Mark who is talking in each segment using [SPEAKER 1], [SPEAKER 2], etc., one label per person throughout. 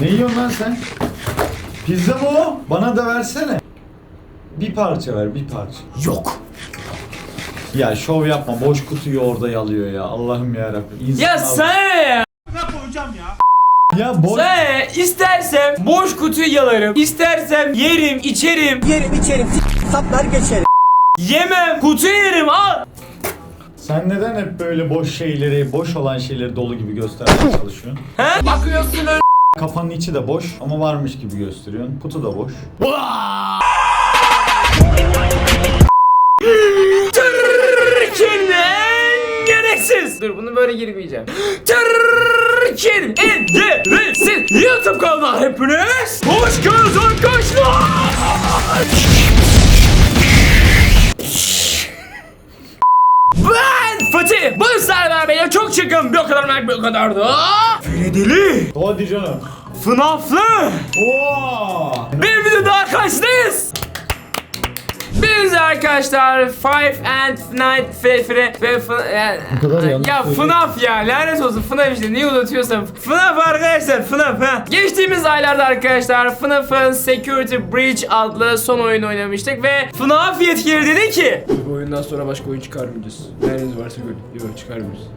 [SPEAKER 1] Ne yiyorsun lan sen? Pizza mı o? Bana da versene. Bir parça ver, bir parça.
[SPEAKER 2] Yok.
[SPEAKER 1] Ya şov yapma, boş kutuyu orada yalıyor ya. Allah'ım ya Rabbim.
[SPEAKER 2] Ya sana ne ya?
[SPEAKER 1] Ya boş...
[SPEAKER 2] Sana ne? İstersem boş kutuyu yalarım. İstersem yerim, içerim.
[SPEAKER 3] Yerim içerim s- saplar geçerim.
[SPEAKER 2] Yemem, kutu yerim al.
[SPEAKER 1] Sen neden hep böyle boş şeyleri, boş olan şeyleri dolu gibi göstermeye çalışıyorsun?
[SPEAKER 2] He? Bakıyorsun öyle.
[SPEAKER 1] Kafanın içi de boş ama varmış gibi gösteriyorsun. Kutu da boş.
[SPEAKER 2] Türkiye'nin en gereksiz. Dur bunu böyle girmeyeceğim. Türkiye'nin en gereksiz YouTube kanalına hepiniz hoş geldiniz arkadaşlar. Benim çok çıkın. Bir o kadar merak bir o kadar da. Fredeli.
[SPEAKER 1] Hadi canım.
[SPEAKER 2] FNAF'lı.
[SPEAKER 1] Oo!
[SPEAKER 2] Bir video daha karşınızdayız. Biz arkadaşlar Five and Night Fre Fre Fre Fre Ya. FNAF ya lanet olsun FNAF işte niye uzatıyorsam FNAF arkadaşlar FNAF ha Geçtiğimiz aylarda arkadaşlar FNAF'ın Security Breach adlı son oyunu oynamıştık ve FNAF yetkili dedi ki Bu oyundan sonra başka oyun çıkarmayacağız Nereniz varsa görün yok çıkarmıyoruz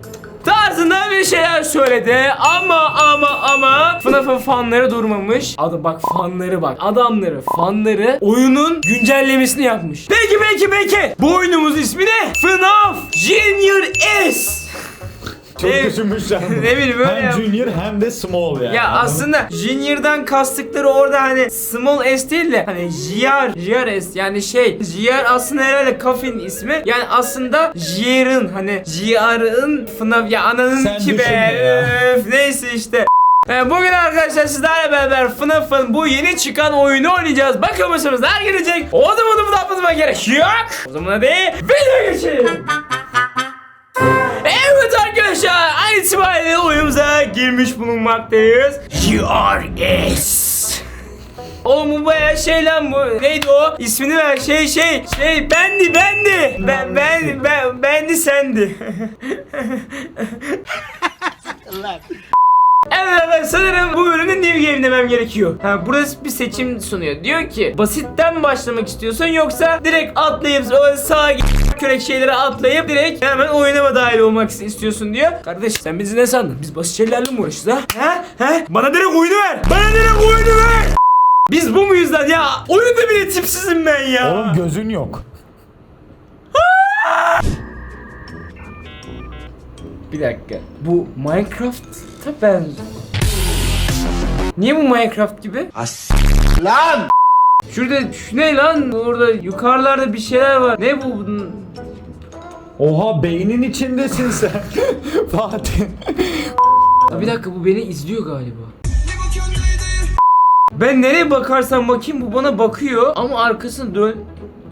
[SPEAKER 2] bir şeyler söyledi ama ama ama FNAF'ın fanları durmamış. Adı bak fanları bak. Adamları, fanları oyunun güncellemesini yapmış. Peki peki peki. Bu oyunumuz ismi ne? FNAF Junior S.
[SPEAKER 1] Çok
[SPEAKER 2] Ne-
[SPEAKER 1] düşünmüşler.
[SPEAKER 2] ne bileyim, öyle
[SPEAKER 1] Hem
[SPEAKER 2] yap-
[SPEAKER 1] junior hem de small yani.
[SPEAKER 2] Ya
[SPEAKER 1] Anladın
[SPEAKER 2] aslında Junior'dan kastıkları orada hani small S değil de hani JR, JR S yani şey JR aslında herhalde Kafin ismi. Yani aslında JR'ın hani JR'ın FNAF ya ananın
[SPEAKER 1] Sen
[SPEAKER 2] ki be
[SPEAKER 1] ya.
[SPEAKER 2] öf, neyse işte. Ee, Bugün arkadaşlar sizlerle beraber FNAF'ın bu yeni çıkan oyunu oynayacağız. Bakalım başımıza neler gelecek. O zaman da bunu yapmamıza gerek yok. O zaman hadi video geçelim. İtibariyle oyunumuza girmiş bulunmaktayız. GRS. Oğlum bu baya şey lan bu. Neydi o? İsmini ver. Şey şey şey bendi bendi. Ben ben ben bendi sendi. Evet evet sanırım bu ürünü new game demem gerekiyor. Ha burası bir seçim sunuyor. Diyor ki basitten başlamak istiyorsun yoksa direkt atlayıp sağa kürek şeylere atlayıp direkt hemen oyuna mı dahil olmak istiyorsun diyor. Kardeş sen bizi ne sandın? Biz basit şeylerle mi uğraşıyoruz ha? Ha? Ha? Bana direkt oyunu ver. Bana direkt oyunu ver. Biz bu muyuz lan ya? Oyunda bile tipsizim ben ya.
[SPEAKER 1] Oğlum gözün yok.
[SPEAKER 2] Bir dakika. Bu Minecraft'a benziyor. Niye bu Minecraft gibi?
[SPEAKER 3] Lan!
[SPEAKER 2] Şurada şu ne lan? Orada yukarılarda bir şeyler var. Ne bu?
[SPEAKER 1] Oha beynin içindesin sen. Fatih.
[SPEAKER 2] Bir dakika bu beni izliyor galiba. Ben nereye bakarsam bakayım bu bana bakıyor ama arkasını dön.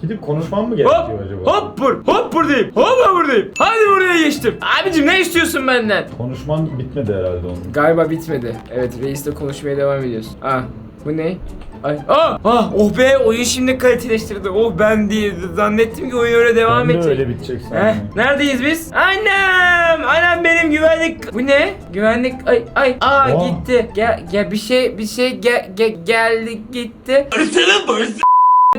[SPEAKER 1] Gidip konuşmam mı
[SPEAKER 2] Hop!
[SPEAKER 1] gerekiyor acaba?
[SPEAKER 2] Hop bur! Hop buradayım! Hop buradayım! Hadi buraya geçtim. Abicim ne istiyorsun benden?
[SPEAKER 1] Konuşman bitmedi herhalde onun.
[SPEAKER 2] Galiba bitmedi. Evet reisle konuşmaya devam ediyorsun. Ah bu ne? Ay, ah, ah, oh be oyun şimdi kaliteleştirdi. Oh ben diye zannettim ki oyun öyle devam
[SPEAKER 1] Ben de
[SPEAKER 2] edecek.
[SPEAKER 1] öyle bitecek
[SPEAKER 2] Heh, neredeyiz biz? Annem! Annem benim güvenlik... Bu ne? Güvenlik... Ay ay... Aa
[SPEAKER 1] Oha.
[SPEAKER 2] gitti. Gel gel bir şey bir şey gel gel geldi gitti.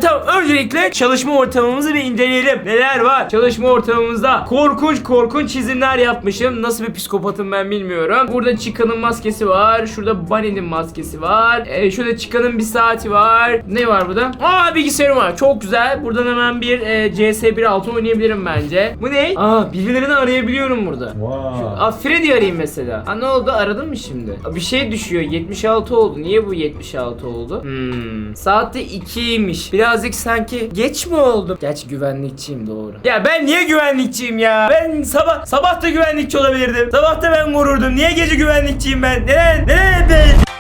[SPEAKER 2] Tamam öncelikle çalışma ortamımızı bir inceleyelim. Neler var? Çalışma ortamımızda korkunç korkunç çizimler yapmışım. Nasıl bir psikopatım ben bilmiyorum. Burada Chica'nın maskesi var. Şurada Bunny'nin maskesi var. Ee, şurada Chica'nın bir saati var. Ne var burada? Aa bilgisayarım var. Çok güzel. Buradan hemen bir e, CS1.6 oynayabilirim bence. Bu ne? Aa birilerini arayabiliyorum burada.
[SPEAKER 1] Vay.
[SPEAKER 2] Aa Freddy arayayım mesela. Ha ne oldu aradın mı şimdi? Aa, Bir şey düşüyor 76 oldu. Niye bu 76 oldu? Hmm. Saatte 2'ymiş. Birazcık sanki geç mi oldu? Gerçi güvenlikçiyim doğru. Ya ben niye güvenlikçiyim ya? Ben sabah sabah da güvenlikçi olabilirdim. Sabah da ben vururdum. Niye gece güvenlikçiyim ben? Neden? Neden ben?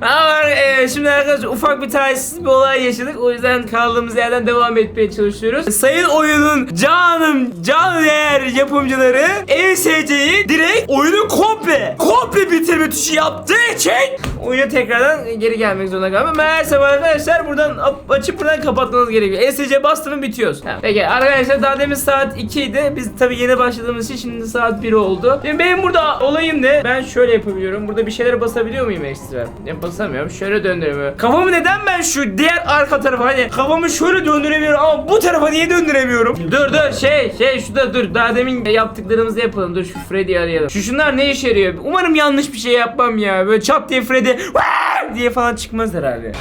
[SPEAKER 2] Ama e, şimdi arkadaşlar ufak bir talihsiz bir olay yaşadık. O yüzden kaldığımız yerden devam etmeye çalışıyoruz. Sayın oyunun canım can değer yapımcıları ESC'yi direkt oyunu komple komple bitirme tuşu yaptığı için oyuna tekrardan geri gelmek zorunda kaldım. Meğerse arkadaşlar buradan açıp buradan kapatmanız gerekiyor. ESC bastım bitiyoruz. Peki arkadaşlar daha demin saat 2 idi. Biz tabii yeni başladığımız için şimdi saat 1 oldu. Şimdi benim burada olayım ne? Ben şöyle yapabiliyorum. Burada bir şeylere basabiliyor muyum ekstra? Ya basamıyorum. Şöyle döndüremiyorum. Kafamı neden ben şu diğer arka tarafa hani kafamı şöyle döndüremiyorum ama bu tarafa niye döndüremiyorum? Dur dur şey şey şurada dur. Daha demin yaptıklarımızı yapalım. Dur şu Freddy'yi arayalım. Şu şunlar ne işe yarıyor? Umarım yanlış bir şey yapmam ya. Böyle çap diye Freddy "Vaa!" diye falan çıkmaz herhalde.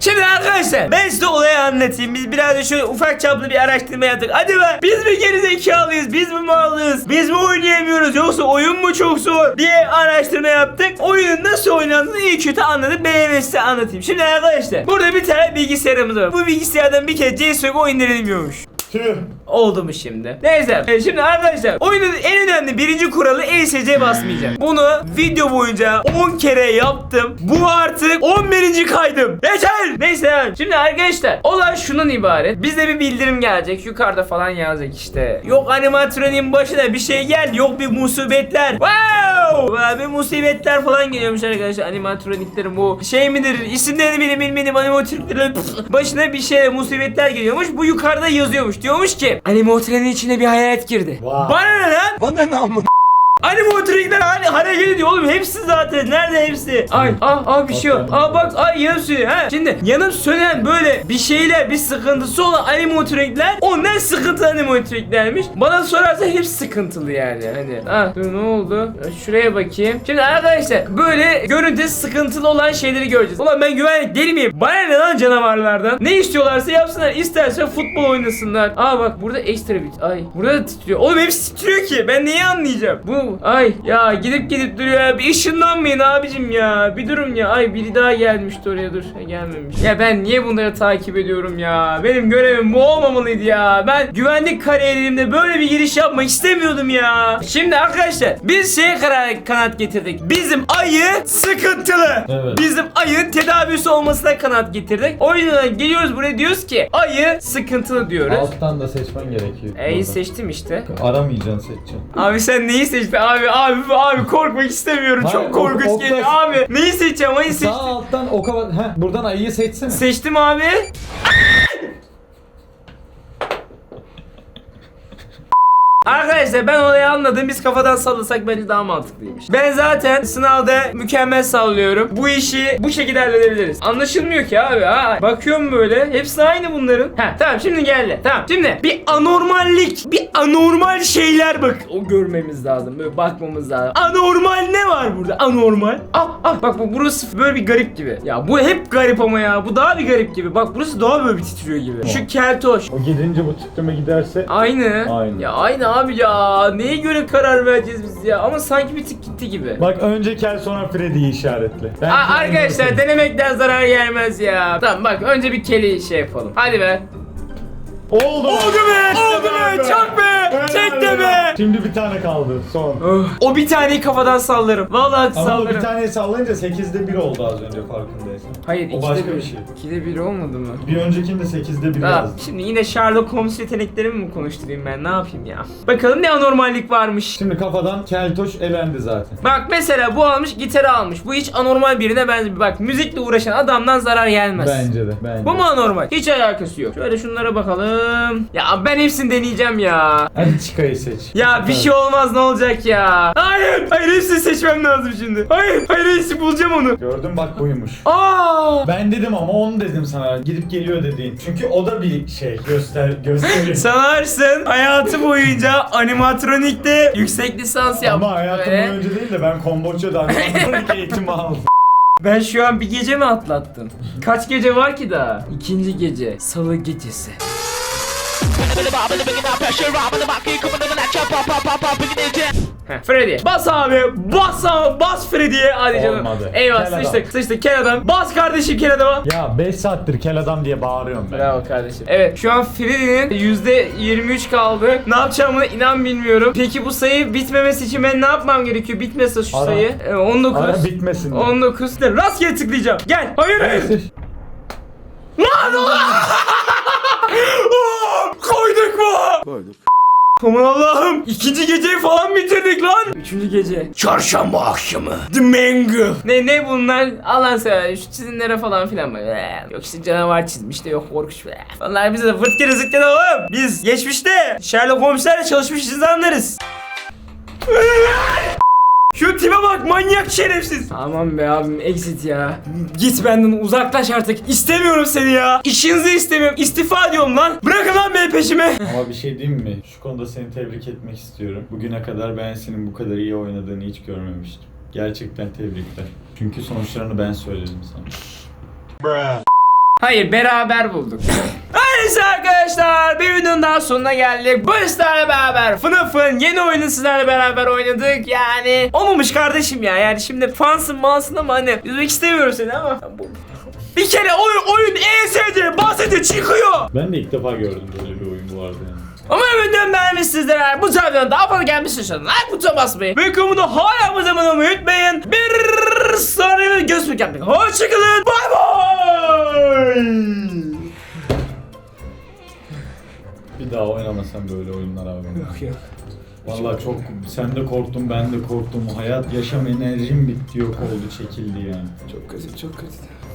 [SPEAKER 2] Şimdi arkadaşlar ben size olayı anlatayım. Biz biraz da şöyle ufak çaplı bir araştırma yaptık. Hadi be biz mi gerizekalıyız? Biz mi mallıyız? Biz mi oynayamıyoruz? Yoksa oyun mu çok zor? diye araştırma yaptık. Oyunun nasıl oynandığını iyi kötü anladık. Ben size anlatayım. Şimdi arkadaşlar burada bir tane bilgisayarımız var. Bu bilgisayardan bir kez CSGO oyun indiriliyormuş.
[SPEAKER 1] Tüh.
[SPEAKER 2] Oldu mu şimdi? Neyse. e, Şimdi arkadaşlar oyunun en önemli birinci kuralı ESC basmayacağım. Bunu video boyunca 10 kere yaptım. Bu artık 11. kaydım. Yeter. Neyse. Şimdi arkadaşlar olay şundan ibaret. Bize bir bildirim gelecek. Yukarıda falan yazacak işte. Yok animatronin başına bir şey gel. Yok bir musibetler. Wow. Bir musibetler falan geliyormuş arkadaşlar. Animatroniklerin bu şey midir? İsimlerini bile bilmediğim animatroniklerin başına bir şey musibetler geliyormuş. Bu yukarıda yazıyormuş. Diyormuş ki animatronin içine bir hayalet girdi.
[SPEAKER 1] Vay.
[SPEAKER 2] Bana ne lan?
[SPEAKER 3] Bana ne amına?
[SPEAKER 2] Animatronikler hani hareket ediyor oğlum hepsi zaten nerede hepsi? Ay ah ah bir şey yok. Aa bak ay yanıp sönüyor ha. Şimdi yanıp sönen böyle bir şeyler bir sıkıntısı olan animatronikler onlar sıkıntılı animatroniklermiş. Bana sorarsa hepsi sıkıntılı yani hani. Ah dur ne oldu? Şuraya bakayım. Şimdi arkadaşlar böyle görüntü sıkıntılı olan şeyleri göreceğiz. Ulan ben güvenlik deli miyim? Bana ne lan canavarlardan? Ne istiyorlarsa yapsınlar. İsterse futbol oynasınlar. Aa bak burada ekstra bit. Ay burada da titriyor. Oğlum hepsi titriyor ki. Ben neyi anlayacağım? Bu ay ya gidip gidip duruyor ya. Bir ışınlanmayın abicim ya. Bir durun ya. Ay biri daha gelmişti oraya dur. Ha, gelmemiş. Ya ben niye bunları takip ediyorum ya? Benim görevim bu olmamalıydı ya. Ben güvenlik kariyerimde böyle bir giriş yapmak istemiyordum ya. Şimdi arkadaşlar biz şeye karar kanat getirdik. Bizim ayı sıkıntılı.
[SPEAKER 1] Evet.
[SPEAKER 2] Bizim ayın tedavisi olmasına kanat getirdik. O yüzden geliyoruz buraya diyoruz ki ayı sıkıntılı diyoruz.
[SPEAKER 1] Alttan da seçmen gerekiyor. Burada.
[SPEAKER 2] seçtim işte.
[SPEAKER 1] Aramayacaksın seçeceksin.
[SPEAKER 2] Abi sen neyi seçtin? Abi abi abi korkmak istemiyorum.
[SPEAKER 1] Hayır,
[SPEAKER 2] Çok korkunç
[SPEAKER 1] ok- ok-
[SPEAKER 2] geliyor abi. Neyi seçeceğim? Ayı
[SPEAKER 1] Sağ
[SPEAKER 2] seçtim.
[SPEAKER 1] alttan oka bak. Heh, buradan ayıyı seçsene.
[SPEAKER 2] Seçtim abi. Arkadaşlar ben olayı anladım. Biz kafadan sallasak bence daha mantıklıymış. Ben zaten sınavda mükemmel sallıyorum. Bu işi bu şekilde halledebiliriz. Anlaşılmıyor ki abi. Ha. Bakıyorum böyle. Hepsi aynı bunların. Ha tamam şimdi geldi. Tamam şimdi bir anormallik, bir anormal şeyler bak. O görmemiz lazım. Böyle bakmamız lazım. Anormal ne var burada? Anormal. Ah ah bak bu burası böyle bir garip gibi. Ya bu hep garip ama ya. Bu daha bir garip gibi. Bak burası daha böyle bir titriyor gibi. Şu keltoş.
[SPEAKER 1] O gidince bu titreme giderse
[SPEAKER 2] Aynı.
[SPEAKER 1] Aynı.
[SPEAKER 2] Ya aynı abi ya. Neye göre karar vereceğiz biz ya? Ama sanki bir tık gitti gibi.
[SPEAKER 1] Bak önce kel sonra Freddy'yi işaretle. Ben
[SPEAKER 2] Aa, arkadaşlar denemekten zarar gelmez ya. Tamam bak önce bir keli şey yapalım. Hadi be.
[SPEAKER 1] Oldu.
[SPEAKER 2] Oldu be! Oldu be! Çak be! Çek de be!
[SPEAKER 1] Şimdi bir tane kaldı. Son.
[SPEAKER 2] Oh, O bir taneyi kafadan sallarım. Vallahi
[SPEAKER 1] Ama o
[SPEAKER 2] sallarım.
[SPEAKER 1] bir taneyi sallayınca 8'de 1 oldu az önce farkındaysan.
[SPEAKER 2] Hayır
[SPEAKER 1] o
[SPEAKER 2] ikide
[SPEAKER 1] başka
[SPEAKER 2] bir.
[SPEAKER 1] bir şey.
[SPEAKER 2] İkide bir olmadı mı?
[SPEAKER 1] Bir öncekinde 8'de 1
[SPEAKER 2] Ha,
[SPEAKER 1] yazdı.
[SPEAKER 2] şimdi yine Sherlock Holmes yeteneklerimi mi konuşturayım ben? Ne yapayım ya? Bakalım ne anormallik varmış.
[SPEAKER 1] Şimdi kafadan keltoş elendi zaten.
[SPEAKER 2] Bak mesela bu almış gitarı almış. Bu hiç anormal birine benziyor. Bak müzikle uğraşan adamdan zarar gelmez.
[SPEAKER 1] Bence de. Bence.
[SPEAKER 2] Bu mu anormal? Hiç alakası yok. Şöyle şunlara bakalım. Ya ben hepsini deneyeceğim ya.
[SPEAKER 1] Hadi çıkayı seç.
[SPEAKER 2] Ya bir şey olmaz ne olacak ya? Hayır! Hayır hepsini seçmem lazım şimdi. Hayır! Hayır hepsi bulacağım onu.
[SPEAKER 1] Gördün bak buymuş.
[SPEAKER 2] Aa!
[SPEAKER 1] Ben dedim ama onu dedim sana. Gidip geliyor dediğin. Çünkü o da bir şey göster gösteriyor.
[SPEAKER 2] Sanarsın hayatı boyunca animatronikte yüksek lisans yaptım.
[SPEAKER 1] ama hayatım
[SPEAKER 2] böyle.
[SPEAKER 1] boyunca değil de ben Komboçya'da animatronik eğitimi aldım.
[SPEAKER 2] Ben şu an bir gece mi atlattım? Kaç gece var ki daha? İkinci gece. Salı gecesi. Freddy. Bas abi. Bas abi. Bas Freddy'ye. Hadi canım.
[SPEAKER 1] Olmadı.
[SPEAKER 2] Eyvah
[SPEAKER 1] Kel adam.
[SPEAKER 2] sıçtık. Sıçtık. Kel adam. Bas kardeşim kel adama.
[SPEAKER 1] Ya 5 saattir kel adam diye bağırıyorum ben.
[SPEAKER 2] Bravo kardeşim. Evet şu an Freddy'nin %23 kaldı. Ne yapacağımı inan bilmiyorum. Peki bu sayı bitmemesi için ben ne yapmam gerekiyor? Bitmese şu
[SPEAKER 1] Ara.
[SPEAKER 2] sayı. Ee, 19.
[SPEAKER 1] Ara bitmesin. diye.
[SPEAKER 2] 19. Rastgele tıklayacağım. Gel. Hayır hayır. Lan ulan! Mu?
[SPEAKER 3] Koyduk.
[SPEAKER 2] Aman Allah'ım. ikinci geceyi falan bitirdik lan. Üçüncü gece. Çarşamba akşamı. The Mango. Ne ne bunlar? Allah'ın seversen şu çizimlere falan filan bak. Ee, Yok işte canavar çizmiş de yok korkunç. Ee, Onlar bize geri zırt geri oğlum. Biz geçmişte Sherlock Holmes'lerle çalışmış insanlarız. Şu tipe bak manyak şerefsiz. Aman be abim exit ya. Git benden uzaklaş artık. İstemiyorum seni ya. İşinizi istemiyorum. İstifa ediyorum lan. Bırakın lan beni peşime.
[SPEAKER 1] Ama bir şey diyeyim mi? Şu konuda seni tebrik etmek istiyorum. Bugüne kadar ben senin bu kadar iyi oynadığını hiç görmemiştim. Gerçekten tebrikler. Çünkü sonuçlarını ben söyledim sana.
[SPEAKER 2] Hayır beraber bulduk. Videonun daha sonuna geldik. Bu sizlerle beraber FNAF'ın yeni oyunu sizlerle beraber oynadık. Yani olmamış kardeşim ya. Yani şimdi fansın mansın ama hani üzmek istemiyorum seni ama. Bir kere oyun, oyun ESC bahsede çıkıyor.
[SPEAKER 1] Ben de ilk defa gördüm böyle bir oyun bu arada yani.
[SPEAKER 2] Ama videomu beğenmişsinizdir eğer bu taraftan daha fazla gelmişsiniz. Like butonuna basmayı ve kanalımda hala bu zaman olmayı unutmayın. Bir sonraki görüşmek üzere. Hoşçakalın. Bay bay.
[SPEAKER 1] Bir daha oynamasam böyle oyunlar abi.
[SPEAKER 2] Yok yok.
[SPEAKER 1] Vallahi çok sen de korktun ben de korktum. Hayat yaşam enerjim bitti yok oldu çekildi yani.
[SPEAKER 2] Çok kötü çok kötü.